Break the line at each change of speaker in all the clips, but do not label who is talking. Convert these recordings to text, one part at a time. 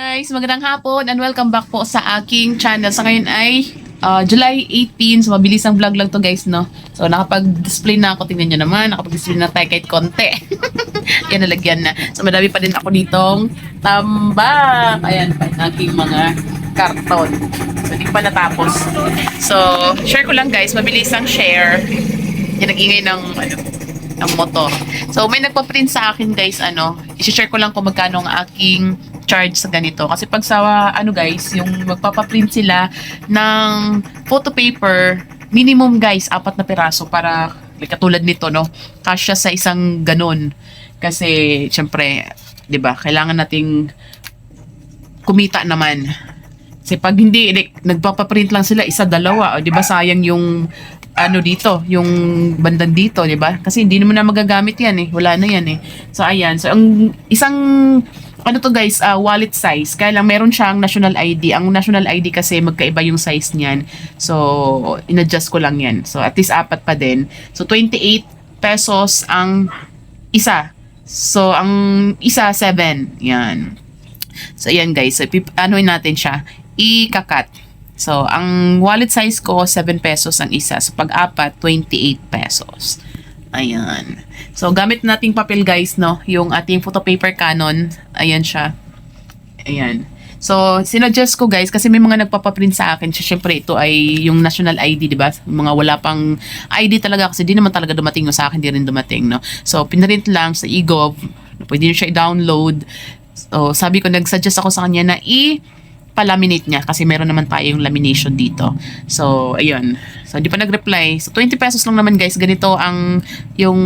Guys, magandang hapon and welcome back po sa aking channel. Sa ngayon ay uh, July 18, so mabilis ang vlog lang to guys, no? So nakapag-display na ako, tingnan nyo naman, nakapag-display na tayo kahit konti. Yan, nalagyan na. So madami pa din ako ditong tambak. Ayan pa yung aking mga karton. So hindi pa natapos. So, share ko lang guys, mabilis ang share. Yan, nag-ingay ng, ano, ng motor. So, may nagpa-print sa akin guys, ano, isi-share ko lang kung magkano ang aking charge sa ganito. Kasi pag sa, ano guys, yung magpapaprint sila ng photo paper, minimum guys, apat na piraso para like, katulad nito, no? Kasya sa isang ganun. Kasi, syempre, di ba, kailangan nating kumita naman. Kasi pag hindi, like, nagpapaprint lang sila, isa, dalawa, o di ba, sayang yung ano dito, yung bandang dito, di ba? Kasi hindi naman na magagamit yan eh. Wala na yan eh. So, ayan. So, ang isang, ano to guys, ah, wallet size. Kaya lang, meron siyang national ID. Ang national ID kasi magkaiba yung size niyan. So, in-adjust ko lang yan. So, at least apat pa din. So, 28 pesos ang isa. So, ang isa, 7. Yan. So, ayan guys. So, anuin natin siya. I-kakat. So, ang wallet size ko, 7 pesos ang isa. So, pag apat, 28 pesos. Ayan. So, gamit nating papel guys, no? Yung ating photo paper Canon. Ayan siya. Ayan. So, sinuggest ko guys, kasi may mga nagpapaprint sa akin. So, syempre, ito ay yung national ID, di ba? Mga wala pang ID talaga kasi di naman talaga dumating yung sa akin, di rin dumating, no? So, pinrint lang sa eGov. Pwede nyo siya i-download. So, sabi ko, nag-suggest ako sa kanya na i- pa-laminate niya kasi meron naman tayong lamination dito. So, ayun. So, hindi pa nag-reply. So, 20 pesos lang naman guys. Ganito ang yung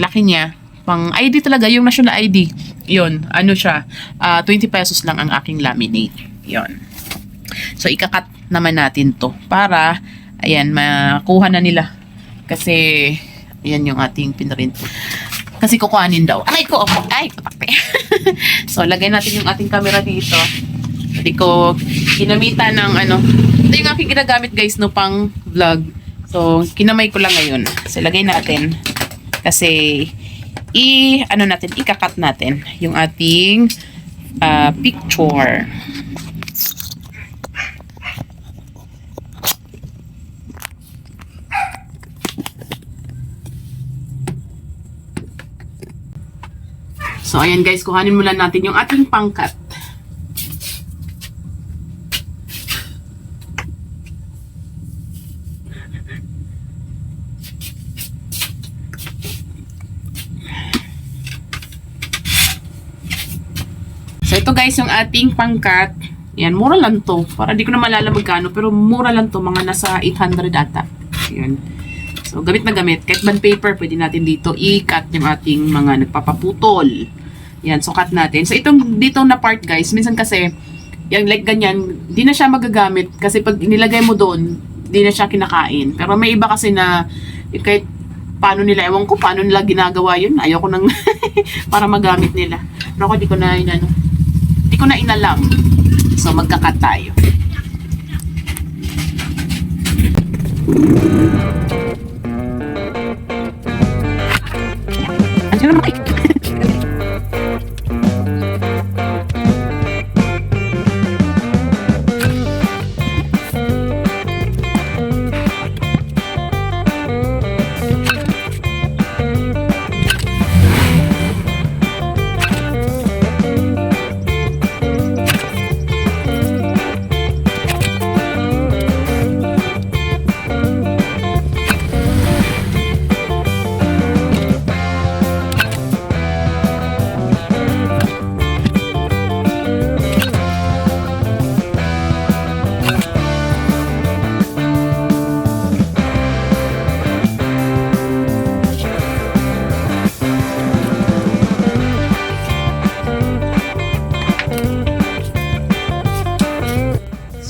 laki niya. Pang ID talaga, yung national ID. Yun, ano siya. ah, 20 pesos lang ang aking laminate. Yun. So, ikakat naman natin to para, ayan, makuha na nila. Kasi, ayan yung ating pinrint. Kasi kukuhanin daw. Ay, ko, ay, kapakte. so, lagay natin yung ating camera dito. Hindi ko ginamitan ng ano. Ito yung aking ginagamit guys no pang vlog. So, kinamay ko lang ngayon. So, lagay natin. Kasi, i, ano natin, ikakat natin yung ating ah, picture. So, ayan guys, kuhanin muna natin yung ating pangkat. So ito guys yung ating pangkat. Yan, mura lang to. Para di ko na malala magkano, pero mura lang to. Mga nasa 800 ata. Yan. So gamit na gamit. Kahit band paper, pwede natin dito i-cut yung ating mga nagpapaputol. Yan, so cut natin. So itong dito na part guys, minsan kasi, yung like ganyan, di na siya magagamit. Kasi pag nilagay mo doon, di na siya kinakain. Pero may iba kasi na, kahit paano nila, ewan ko paano nila ginagawa yun. Ayoko nang para magamit nila. Pero ako di ko na inano, di ko na inalam. So magkakat tayo. Andiyan na mic.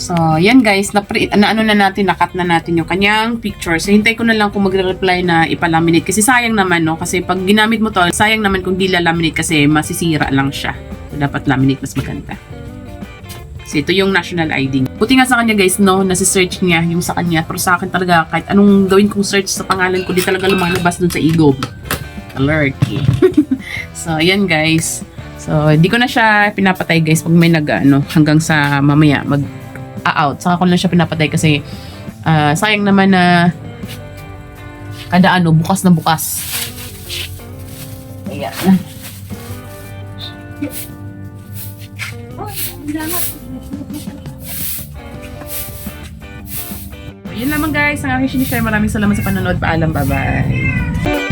So, yan guys, na, na ano na natin, nakat na natin yung kanyang picture. So, hintay ko na lang kung magre-reply na ipalaminate. Kasi sayang naman, no? Kasi pag ginamit mo to, sayang naman kung di laminate kasi masisira lang siya. So, dapat laminate mas maganda. Kasi ito yung national ID. Buti nga sa kanya guys, no, nasi-search niya yung sa kanya. Pero sa akin talaga, kahit anong gawin kong search sa pangalan ko, di talaga lumalabas dun sa ego. Alert. so, ayan guys. So, hindi ko na siya pinapatay guys pag may nag ano, hanggang sa mamaya mag out. Saka ko lang siya pinapatay kasi ah, sayang naman na kada ano, bukas na bukas. Ayan. Yun lamang guys, ang aking sinishare. Maraming salamat sa panonood. Paalam, bye-bye.